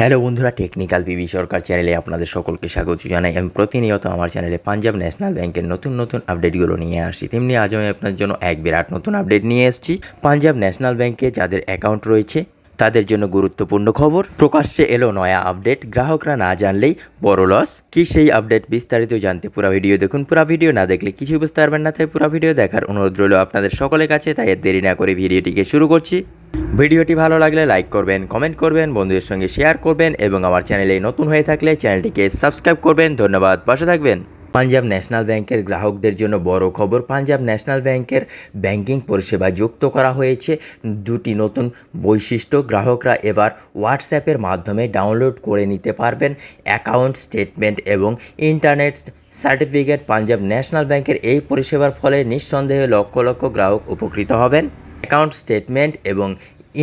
Hello বন্ধুরা technical বিবি সরকার চ্যানেলে আপনাদের সকলকে স্বাগত জানাই। আমি প্রতিনিয়ত আমার চ্যানেলে পাঞ্জাব ন্যাশনাল ব্যাংকের নতুন নতুন আপডেটগুলো নিয়ে আসছি। তেমনি আজ আমি আপনার জন্য এক বিরাট নতুন আপডেট নিয়ে এসেছি। পাঞ্জাব ন্যাশনাল ব্যাংকে যাদের অ্যাকাউন্ট রয়েছে তাদের জন্য গুরুত্বপূর্ণ খবর। প্রকাশ্যে এলো নয়া আপডেট। গ্রাহকরা না জানলেই বড় লস কি সেই আপডেট বিস্তারিত জানতে পুরো ভিডিও দেখুন। পুরো ভিডিও না দেখলে কিছু বুঝতে পারবেন না, তাই পুরো ভিডিও দেখার অনুরোধ রইল আপনাদের সকলের কাছে। তাই দেরি না করে ভিডিওটিকে শুরু করছি। ভিডিওটি ভালো লাগলে লাইক করবেন, কমেন্ট করবেন, বন্ধুদের সঙ্গে শেয়ার করবেন এবং আমার চ্যানেলে নতুন হয়ে থাকলে চ্যানেলটিকে সাবস্ক্রাইব করবেন। ধন্যবাদ, পাশে থাকবেন। পাঞ্জাব ন্যাশনাল ব্যাংকের গ্রাহকদের জন্য বড় খবর, পাঞ্জাব ন্যাশনাল ব্যাংকের ব্যাংকিং পরিষেবা যুক্ত করা হয়েছে। দুটি নতুন বৈশিষ্ট্য, গ্রাহকরা এবার হোয়াটসঅ্যাপের মাধ্যমে ডাউনলোড করে নিতে পারবেন। অ্যাকাউন্ট স্টেটমেন্ট এবং ইন্টারনেট সার্টিফিকেট, পাঞ্জাব ন্যাশনাল ব্যাংকের এই পরিষেবার ফলে নিঃসন্দেহে লক্ষ লক্ষ গ্রাহক উপকৃত হবেন। অ্যাকাউন্ট স্টেটমেন্ট এবং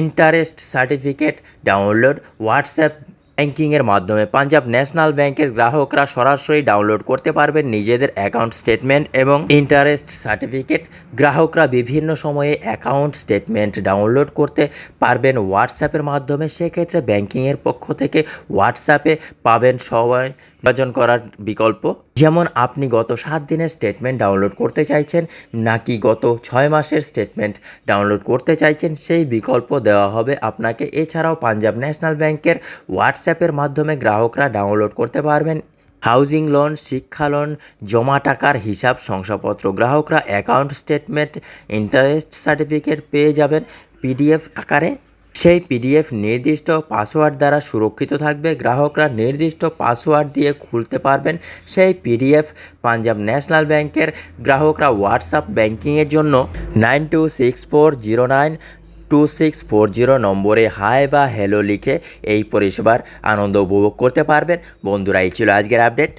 ইন্টারেস্ট সার্টিফিকেট ডাউনলোড, হোয়াটসঅ্যাপ ব্যাংকিংয়ের মাধ্যমে পাঞ্জাব ন্যাশনাল ব্যাংকের গ্রাহকরা সরাসরি ডাউনলোড করতে পারবেন নিজেদের অ্যাকাউন্ট স্টেটমেন্ট এবং ইন্টারেস্ট সার্টিফিকেট। গ্রাহকরা বিভিন্ন সময়ে অ্যাকাউন্ট স্টেটমেন্ট ডাউনলোড করতে পারবেন হোয়াটসঅ্যাপের মাধ্যমে। সেক্ষেত্রে ব্যাংকিংয়ের পক্ষ থেকে হোয়াটসঅ্যাপে পাবেন সময় নির্বাচন করার বিকল্প। যেমন আপনি গত সাত দিনের স্টেটমেন্ট ডাউনলোড করতে চাইছেন নাকি গত ছয় মাসের স্টেটমেন্ট ডাউনলোড করতে চাইছেন, সেই বিকল্প দেওয়া হবে আপনাকে। এছাড়াও পাঞ্জাব ন্যাশনাল ব্যাংকের হোয়াটসঅ্যাপের মাধ্যমে গ্রাহকরা ডাউনলোড করতে পারবেন। হাউজিং লোন, শিক্ষা লোন, জমা টাকার হিসাব, শংসাপত্র গ্রাহকরা অ্যাকাউন্ট স্টেটমেন্ট, ইন্টারেস্ট সার্টিফিকেট পেয়ে যাবেন পিডিএফ আকারে। সেই পিডিএফ নির্দিষ্ট পাসওয়ার্ড দ্বারা সুরক্ষিত থাকবে। গ্রাহকরা নির্দিষ্ট পাসওয়ার্ড দিয়ে খুলতে পারবেন সেই পিডিএফ পাঞ্জাব ন্যাশনাল ব্যাংকের। গ্রাহকরা হোয়াটসঅ্যাপ ব্যাংকিংয়ের জন্য nine two six four zero nine two six four zero নম্বরে হাই বা হ্যালো লিখে এই পরিষেবার আনন্দ উপভোগ করতে পারবেন। বন্ধুরা, এই ছিল আজকের আপডেট।